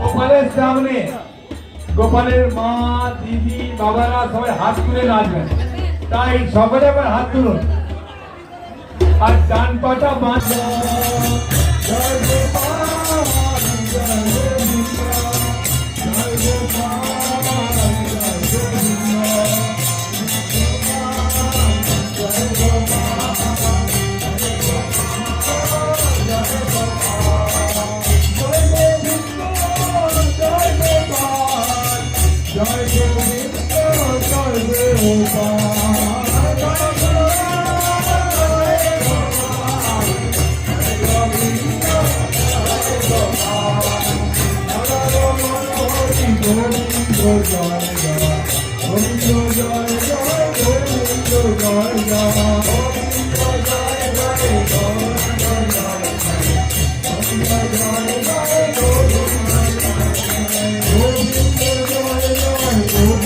গোপালের সামনে। গোপালের মা, দিদি, বাবারা সবাই হাত তুলে নাচবেন। তাই সকলে আবার হাত তুলুন। আর ডান পাটা বাঁধ জয় গোবিন্দ জয় জয় গোবিন্দ জয়